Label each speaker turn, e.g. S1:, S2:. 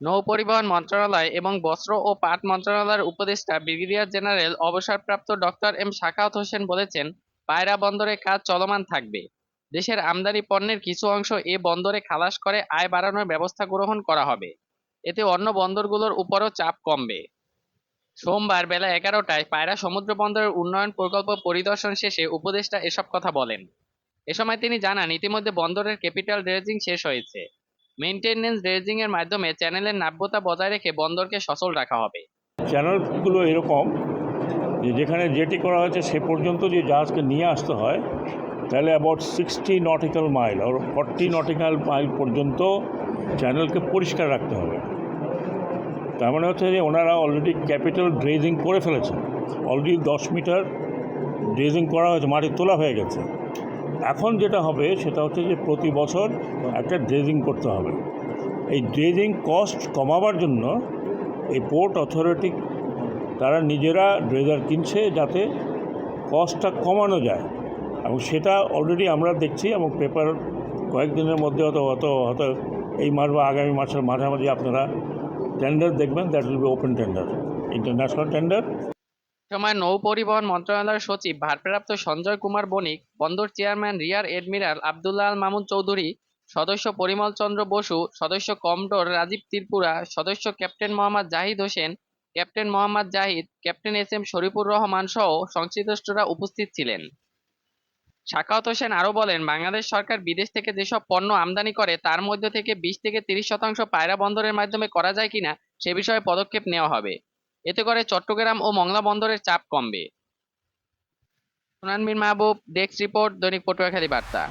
S1: নৌ পরিবহন মন্ত্রণালয় এবং বস্ত্র ও পাট মন্ত্রণালয়ের উপদেষ্টা, ব্রিগেডিয়ার জেনারেল, অবসরপ্রাপ্ত ডক্টর এম শাখাওয়াত হোসেন বলেছেন, পায়রা বন্দরে কাজ চলমান থাকবে। দেশের আমদানি পণ্যের কিছু অংশ এ বন্দরে খালাস করে আয় বাড়ানোর ব্যবস্থা গ্রহণ করা হবে। এতে অন্য বন্দরগুলোর উপরও চাপ কমবে। সোমবার বেলা এগারোটায় পায়রা সমুদ্র বন্দরের উন্নয়ন প্রকল্প পরিদর্শন শেষে উপদেষ্টা এসব কথা বলেন। এ সময় তিনি জানান, ইতিমধ্যে বন্দরের ক্যাপিটাল ড্রেজিং শেষ হয়েছে। মেইনটেনেন্স ড্রেজিং এর মাধ্যমে চ্যানেলের নাব্যতা বজায় রেখে বন্দরকে সচল রাখা হবে।
S2: চ্যানেলগুলো এরকম যে যেখানে জেটি করা হয়েছে সে পর্যন্ত যে জাহাজকে নিয়ে আসতে হয়, তাহলে অ্যাবাউট সিক্সটি নটিক্যাল মাইল আর ফর্টি নটিক্যাল মাইল পর্যন্ত চ্যানেলকে পরিষ্কার রাখতে হবে। তার মানে হচ্ছে যে ওনারা অলরেডি ক্যাপিটাল ড্রেজিং করে ফেলেছে অলরেডি দশ মিটার ড্রেজিং করা হয়েছে, মাটি তোলা হয়ে গেছে। এখন যেটা হবে সেটা হচ্ছে যে প্রতি বছর একটা ড্রেজিং করতে হবে। এই ড্রেজিং কস্ট কমাবার জন্য এই পোর্ট অথরিটি তারা নিজেরা ড্রেজার কিনছে যাতে কস্টটা কমানো যায়। এবং সেটা অলরেডি আমরা দেখছি এবং পেপার কয়েকদিনের মধ্যে হয়তো হয়তো হয়তো এই মাস বা আগামী মাসের মাঝামাঝি আপনারা টেন্ডার দেখবেন that will be open tender international tender
S1: সময় নৌ পরিবহন মন্ত্রণালয়ের সচিব, ভারপ্রাপ্ত সঞ্জয় কুমার বণিক, বন্দর chairman, rear admiral Abdullah Al Mamun Chowdhury, সদস্য পরিমল চন্দ্র বসু, সদস্য কমডোর রাজীব ত্রিপুরা, সদস্য captain Mohammad Zahid Hossain, captain Mohammad Zahid, captain S M Shorifur Rahman সহ সংশ্লিষ্টরা উপস্থিত ছিলেন। শাকাওত হোসেন আরও বলেন, বাংলাদেশ সরকার বিদেশ থেকে যেসব পণ্য আমদানি করে, তার মধ্য থেকে বিশ থেকে তিরিশ শতাংশ পায়রা বন্দরের মাধ্যমে করা যায় কিনা, সে বিষয়ে পদক্ষেপ নেওয়া হবে। এতে করে চট্টগ্রাম ও মংলা বন্দরের চাপ কমবে। সুনানবিন মাহবুব, ডেস্ক রিপোর্ট, দৈনিক পটুয়াখালী বার্তা।